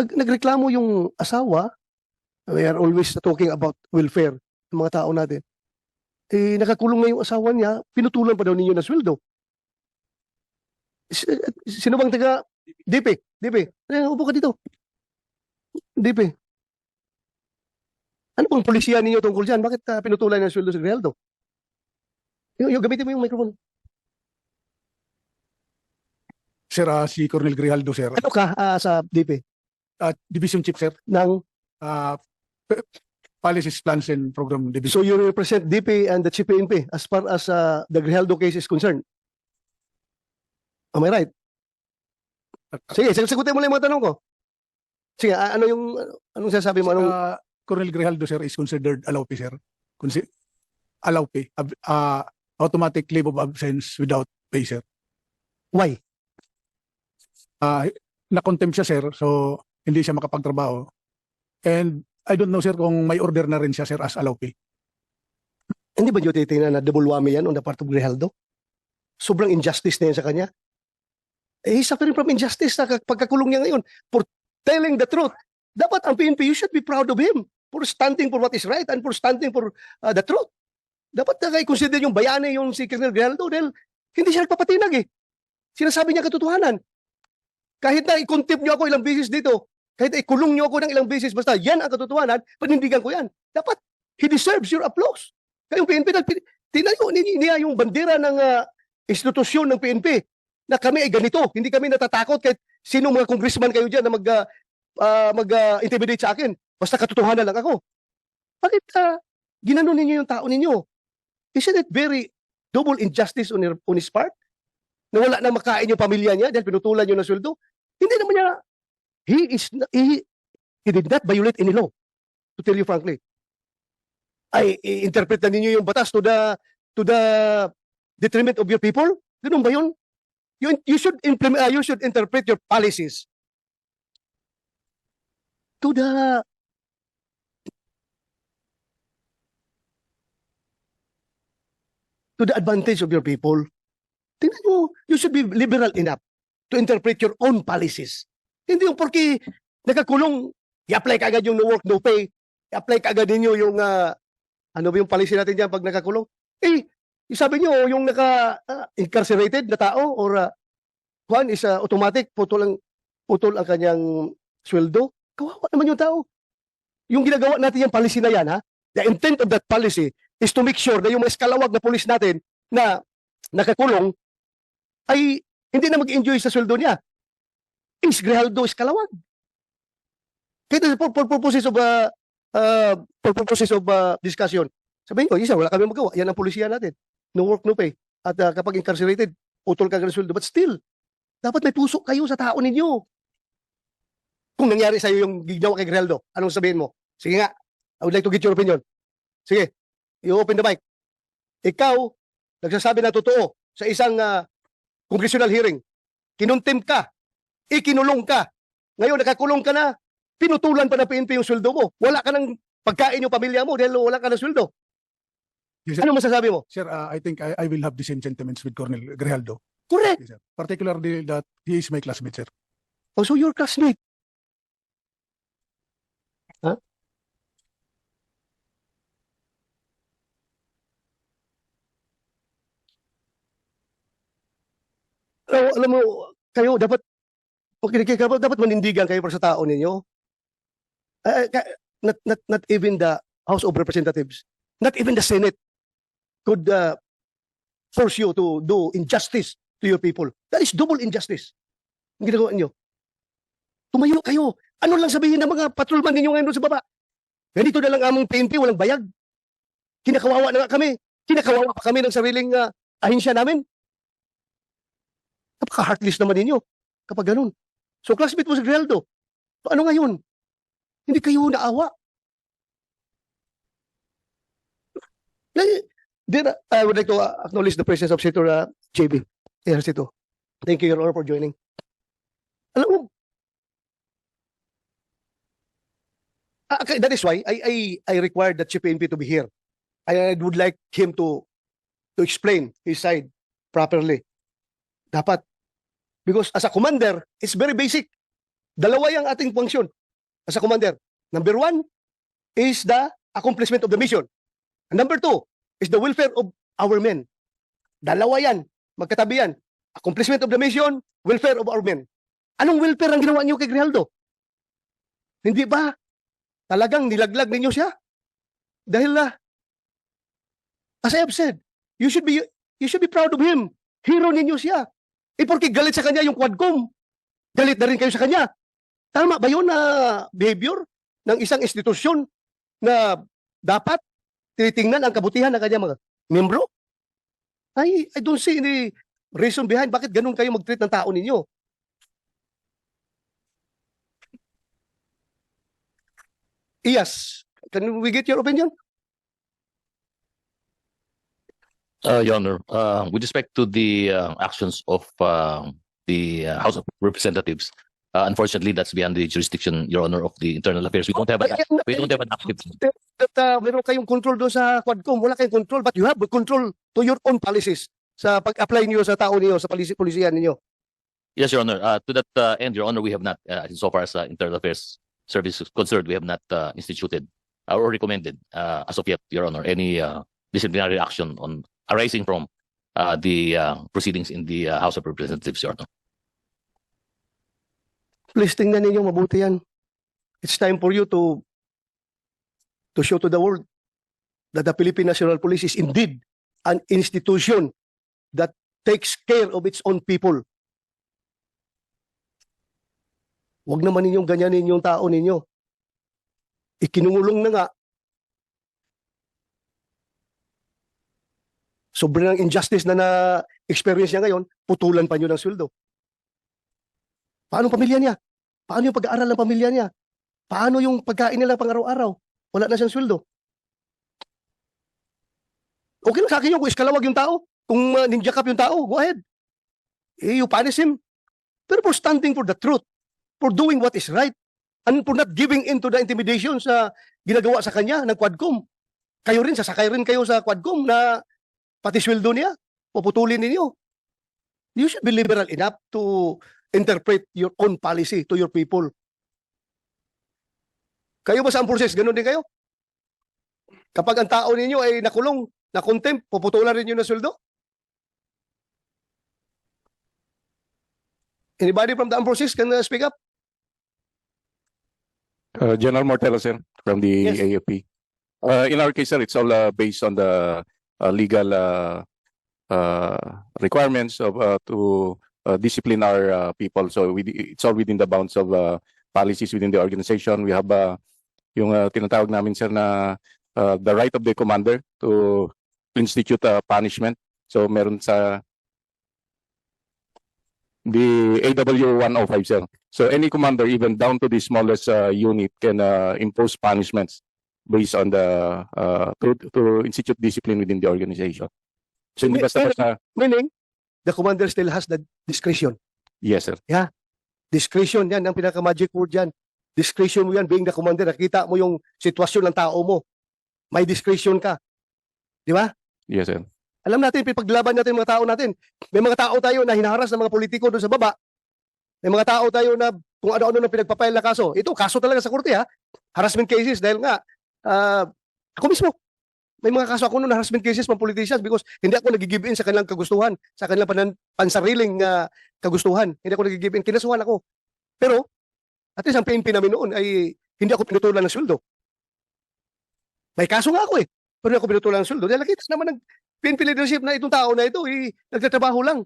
nag- nagreklamo yung asawa, we are always talking about welfare ng mga tao natin. Eh, nakakulong na yung asawa niya, pinutulan pa daw ninyo ng sweldo. Sino bang taga DP? DP. Eh, upo ka dito. DP. Ano bang polisiya ninyo tungkol dyan? Bakit ah, pinutulan ng sweldo si Grijaldo? Yung, yung, gamitin mo yung microphone. Sir, ah, si Colonel Grijaldo, sir. Ano ka ah, sa DP? Ah, Division Chief, sir. Ng, P- Policies, Plans and Program so Division. you represent DP and the Chief PNP as far as ah, the Grijaldo case is concerned? Am I right? Sige, sag- sagutin mo lang yung mga tanong ko. Sige, ano yung, anong sasabi mo? Anong, Ah, Colonel Grijaldo, sir, is considered allowed sir. Consi pay. Ab- ah, automatic leave of absence without pay, sir. why? Ah, na-contempt siya, sir. So, hindi siya makapagtrabaho. And I don't know, sir, kung may order na rin siya, sir, as allow pay. Hindi ba nyo titingnan na double whammy yan on the part of Grijaldo? Sobrang injustice na yan sa kanya. Eh, he's suffering from injustice kag- pagkakulong niya ngayon for telling the truth. Dapat ang PNP, you should be proud of him for standing for what is right and for standing for uh, the truth. Dapat na kayo consider yung bayani yung si Colonel Grijaldo dahil hindi siya nagpapatinag eh. Sinasabi niya katotohanan. Kahit na i-contempt niyo ako ilang beses dito, kahit ikulong niyo ako ng ilang beses, basta yan ang katotohanan, panindigan ko yan. Dapat, he deserves your applause. Kayong PNP, tinayo ni- niya yung bandera ng ah, institusyon ng PNP na kami ay ganito. Hindi kami natatakot kahit sino mga congressman kayo dyan na mag, ah, ah, mag-intimidate sa akin. Basta katotohanan lang ako. Bakit uh, ginanon ninyo yung tao ninyo? Isn't it very double injustice on, your- on his part? Na wala na makain yung pamilya niya dahil pinutulan niyo ng sweldo? Hindi naman niya, he is, he, he did not violate any law. To tell you frankly. Ay, i-interpret na ninyo yung batas to the, to the detriment of your people? Ganun ba yun? You, you should implement, uh, you should interpret your policies to the to the advantage of your people. Tingnan mo, you should be liberal enough to interpret your own policies. Hindi yung porque nakakulong, i-apply ka agad yung no work, no pay. I-apply ka agad ninyo yung, ah, ano ba yung policy natin dyan pag nakakulong? Eh, yung sabi nyo, yung naka-incarcerated na tao or uh, one is ah, automatic, putol ang, putol ang kanyang sweldo. Kawawa naman yung tao. Yung ginagawa natin yung policy na yan, ha? The intent of that policy is to make sure na yung mga eskalawag na pulis natin na nakakulong ay hindi na mag-enjoy sa sweldo niya. Is Grijaldo eskalawag. Kaya for, for purposes of uh, uh, for purposes of uh, discussion, sabihin ko, isa, wala kami magawa. Yan ang polisiya natin. No work, no pay. At uh, kapag incarcerated, putol ka ng sweldo. But still, dapat may puso kayo sa tao ninyo. Kung nangyari sa'yo yung ginawa kay Grijaldo, anong sabihin mo? Sige nga, I would like to get your opinion. Sige, you open the mic. Ikaw, nagsasabi na totoo sa isang ah, congressional hearing. Kinuntim ka, ikinulong ka. Ngayon nakakulong ka na, pinutulan pa na PNP yung sweldo mo. Wala ka ng pagkain yung pamilya mo dahil wala ka ng sweldo. Yes, sir. Ano masasabi mo? Sir, ah, I think I, I will have the same sentiments with Colonel Grijaldo. Correct. Yes, sir. Particularly that he is my classmate, sir. Oh, so your classmate. Ha? Alam, alam mo, kayo dapat makinig kayo, dapat manindigan kayo para sa tao ninyo. Ka- not, not, not even the House of Representatives, not even the Senate could uh, force you to do injustice to your people. That is double injustice. Ang ginagawa niyo. Tumayo kayo. Ano lang sabihin ng mga patrolman ninyo ngayon sa baba? Ganito na lang among PNP, walang bayag. Kinakawawa na nga kami. Kinakawawa pa kami ng sariling uh, ahinsya namin. Napaka-heartless naman ninyo kapag ganun. So classmate mo si Grijaldo. So, ano ngayon? Hindi kayo naawa. Then, I would like to uh, acknowledge the presence of Senator uh, JB Ejercito. Thank you, Your Honor, for joining. Alam mo, Ah, that is why I I I required the Chief to be here. I would like him to to explain his side properly. Dapat because as a commander, it's very basic. Dalawa yung ating function as a commander. Number one is the accomplishment of the mission. And number two is the welfare of our men. Dalawa yan. Magkatabi yan. Accomplishment of the mission, welfare of our men. Anong welfare ang ginawa niyo kay Grijaldo? Hindi ba talagang nilaglag ninyo siya? Dahil na, as I have said, you should be you should be proud of him. Hero ninyo siya. Eh, porque galit sa kanya yung Quadcom. Galit na rin kayo sa kanya. Tama ba yun na behavior ng isang institusyon na dapat tinitingnan ang kabutihan ng kanyang mga membro? I, I don't see any reason behind bakit ganun kayo mag-treat ng tao ninyo. Yes. Can we get your opinion? Uh, Your Honor, uh, with respect to the uh, actions of uh, the uh, House of Representatives, uh, unfortunately, that's beyond the jurisdiction, Your Honor, of the Internal Affairs. We don't have an, we don't have an active. that uh, meron kayong control doon sa Quadcom. Wala kayong control, but you have control to your own policies sa pag-apply niyo sa tao niyo, sa polisi polisiyan ninyo. Yes, Your Honor. Uh, to that uh, end, Your Honor, we have not, uh, so far as uh, Internal Affairs Service is concerned, we have not uh, instituted uh, or recommended uh, as of yet, Your Honor, any uh, disciplinary action on arising from uh, the uh, proceedings in the uh, House of Representatives, Your Honor. Please tingnan ninyo mabuti yan. It's time for you to to show to the world that the Philippine National Police is indeed an institution that takes care of its own people. Huwag naman ninyong ganyanin yung tao ninyo. Ikinungulong na nga. Sobrang injustice na na-experience niya ngayon, putulan pa niyo ng sweldo. Paano pamilya niya? Paano yung pag-aaral ng pamilya niya? Paano yung pagkain nila pang araw-araw? Wala na siyang sweldo. Okay lang sa akin yun kung iskalawag yung tao. Kung uh, ninja cup yung tao, go ahead. Eh, you punish him. Pero for standing for the truth, for doing what is right, and for not giving in to the intimidation sa ginagawa sa kanya ng Quadcom. Kayo rin, sasakay rin kayo sa Quadcom na pati sweldo niya, puputulin ninyo. You should be liberal enough to interpret your own policy to your people. Kayo ba sa process? Ganun din kayo? Kapag ang tao ninyo ay nakulong, na contempt, puputulan rin yun ng sweldo? Anybody from the armed forces can uh, speak up? Uh, General Mortelo, sir, from the Yes. AFP. Uh, in our case, sir, it's all uh, based on the uh, legal uh, uh, requirements of uh, to uh, discipline our uh, people. So we, it's all within the bounds of uh, policies within the organization. We have uh, yung uh, tinatawag namin, sir, na uh, the right of the commander to institute a punishment. So meron sa the AW 105, sir. So any commander, even down to the smallest uh, unit, can uh, impose punishments based on the uh, to, to institute discipline within the organization. So hindi Wait, basta wait. basta Meaning, the commander still has the discretion. yes sir. Discretion yan, ang pinaka-magic word yan. Discretion mo yan, being the commander, nakita mo yung sitwasyon ng tao mo. May discretion ka. Di ba? Yes sir. Alam natin, pipaglaban natin mga tao natin. May mga tao tayo na hinaharas ng mga politiko doon sa baba. May mga tao tayo na kung ano-ano na pinagpapail na kaso. Ito, kaso talaga sa korte ha. Harassment cases dahil nga, ah, ako mismo, may mga kaso ako noon harassment cases ng politicians because hindi ako nagigive in sa kanilang kagustuhan, sa kanilang panan, pansariling ah, kagustuhan. Hindi ako nagigive in. Kinasuhan ako. Pero, at least ang PNP namin noon ay hindi ako pinutulan ng sweldo. May kaso nga ako eh. Pero hindi ako pinutulan ng sweldo. Dahil nakita naman ng PNP leadership na itong tao na ito, eh, nagtatrabaho lang.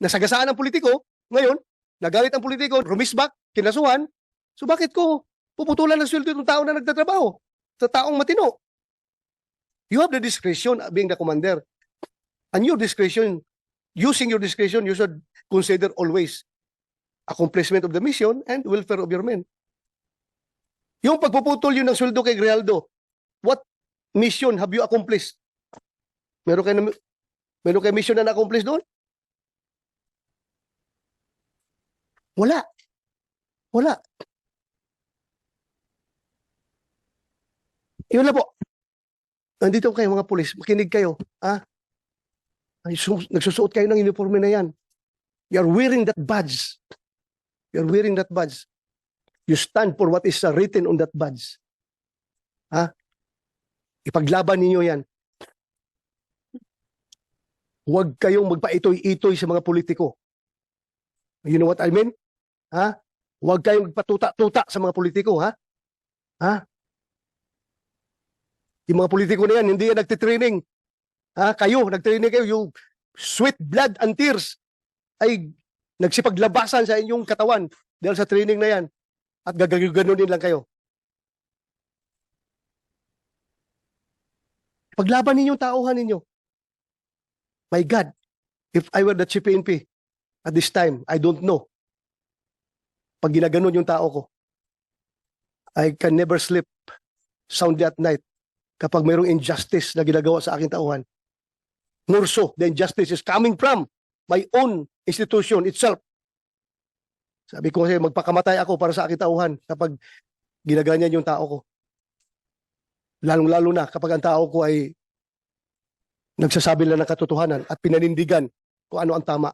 Nasagasaan ang politiko, ngayon, nagalit ang politiko, rumisbak, kinasuhan. So bakit ko puputulan ng sweldo itong tao na nagtatrabaho? Sa taong matino. You have the discretion uh, being the commander. And your discretion, using your discretion, you should consider always accomplishment of the mission and welfare of your men. Yung pagpuputol yun ng sweldo kay Grijaldo, what mission have you accomplished? Meron kayo, na- meron kayo mission na na-accomplish doon? Wala. Wala. Yun na po. Nandito kayo mga pulis, makinig kayo. Ha? Ay, su- nagsusuot kayo ng uniforme na yan. You're wearing that badge. You're wearing that badge. You stand for what is uh, written on that badge. Ha? Ipaglaban ninyo yan. Huwag kayong magpaitoy-itoy sa mga politiko. You know what I mean? Ha? Huwag kayong magpatuta-tuta sa mga politiko, ha? Ha? Yung mga politiko na yan, hindi yan nagtitraining. Ha? Kayo, nagtraining kayo, yung sweat, blood, and tears ay nagsipaglabasan sa inyong katawan dahil sa training na yan at gagaganunin lang kayo. Paglaban ninyong tauhan ninyo. My God, if I were the chief PNP at this time, I don't know. Pag ginaganon yung tao ko, I can never sleep soundly at night kapag mayroong injustice na ginagawa sa aking tauhan. More so, the injustice is coming from my own institution itself. Sabi ko kasi magpakamatay ako para sa aking tauhan kapag ginaganyan yung tao ko. Lalong-lalo na kapag ang tao ko ay nagsasabi lang ng katotohanan at pinanindigan kung ano ang tama.